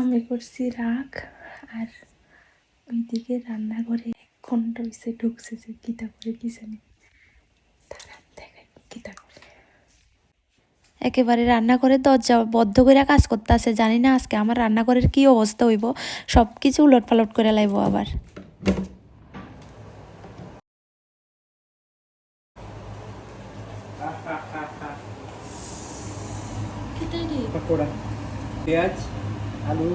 আমি করছি রাগ আর ওইদিকে রান্নাঘরে এক ঘণ্টা হয়েছে ঢুকছে যে গীতা করে কি জানি। তারা দেখাই কিতা করে। একেবারে রান্না করে দরজা বদ্ধ করে কাজ করতে আছে জানি না আজকে আমার রান্নাঘরের কি অবস্থা হইব সব কিছু উলট পালট করে লাইব আবার। পেঁয়াজ? আলু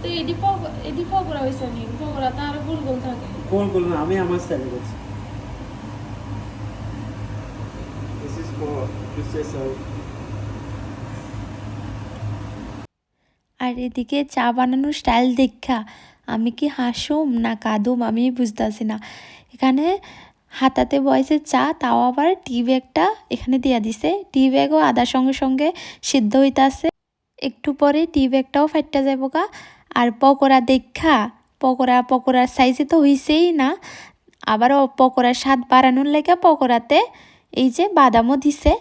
তো এডি পক এডি পকোড়া হইছে নি পকোড়া তো আরও গোল গোল থাকে। কোন কোন না আমি আমার স্টাইলে করছি। This is for Princess of আর এদিকে চা বানানোর স্টাইল দেখা আমি কি হাসুম না কাদুম আমি বুঝতেছি না। এখানে হাতাতে বয়সে চা তাও আবার টি ব্যাগটা এখানে দিয়া দিছে। টি ব্যাগও আদার সঙ্গে সঙ্গে সিদ্ধ হইতাছে। একটু পরে টি ব্যাগটাও ফাইটটা যাব গা। আর পকোড়া দেখা, পকোড়া, পকোড়ার সাইজে তো হইছেই না। আবারও পকোড়ার স্বাদ বাড়ানোর লেগে পকোড়াতে এই যে বাদামও দিছে।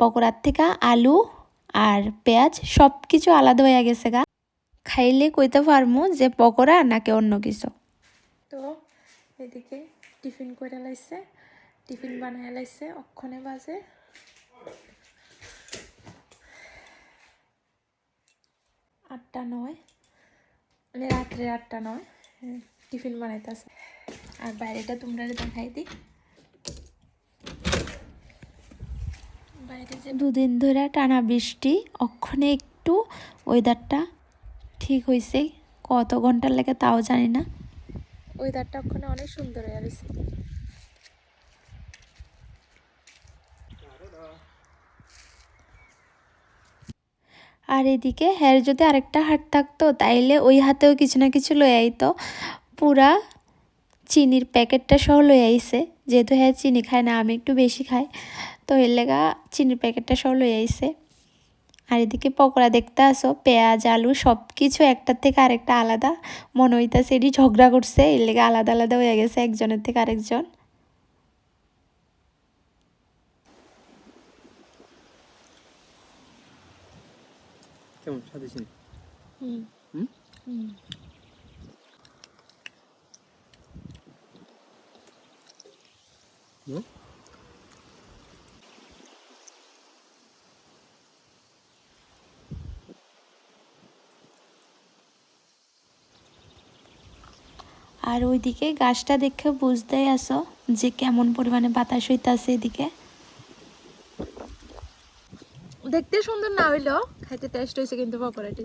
পকোড়ার থেকে আলু আর পেঁয়াজ সব কিছু আলাদা হয়ে গেছে গা। খাইলে কইতে পারমু যে পকোড়া নাকি অন্য কিছু। তো এদিকে টিফিন করে লাইছে। টিফিন বানায় লাইছে, অক্ষণে বাজে। আটটা নয়। মানে রাত্রে আটটা নয়। হ্যাঁ, টিফিন বানাইতেছে। আর বাইরেটা তোমরা দেখাই দিই। বাইরে যে দুদিন ধরে টানা বৃষ্টি অক্ষণে একটু ওয়েদারটা ঠিক হয়েছে কত ঘণ্টার লাগে তাও জানি না। ওয়েদারটা ওখানে অনেক সুন্দর হয়ে গেছে। আর এদিকে হ্যার যদি আরেকটা হাট থাকতো, তাইলে ওই হাতেও কিছু না কিছু লয়ে আইতো। পুরা চিনির প্যাকেটটা সহ লয়ে আইছে। যেহেতু হ্যাঁ চিনি খায় না, আমি একটু বেশি খাই। তো এর লেগা চিনির প্যাকেটটা সহ লয়ে আইছে। আর এদিকে পকোড়া দেখতে আসো, পেঁয়াজ, আলু সব কিছু একটার থেকে আরেকটা আলাদা। মনে হইতাছে এটি ঝগড়া করছে, এর লেগে আলাদা আলাদা হয়ে গেছে, একজনের থেকে আরেকজন। কেমন? সাথে হুম? আর ওইদিকে গাছটা দেখে বুঝতেই আসো যে কেমন পরিমাণে বাতাস হইতাছে এদিকে। দেখতে সুন্দর না হইলেও খাইতে টেস্ট হয়েছে কিন্তু পকোড়াটি।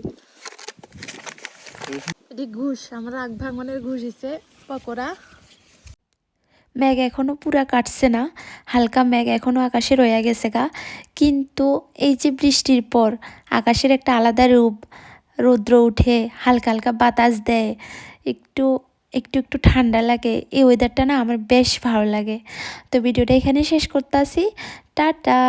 এটি ঘুষ, আমার আগ ভাঙনের ঘুষ হিসে পকোড়া। ম্যাগ এখনও পুরা কাটছে না, হালকা ম্যাগ এখনও আকাশে রয়ে গেছে গা। কিন্তু এই যে বৃষ্টির পর, আকাশের একটা আলাদা রূপ, রৌদ্র উঠে হালকা হালকা বাতাস দেয়। একটু একটু একটু ঠান্ডা লাগে, এই ওয়েদারটা না আমার বেশ ভালো লাগে। তো ভিডিওটা এখানে শেষ করতে আসি টাটা।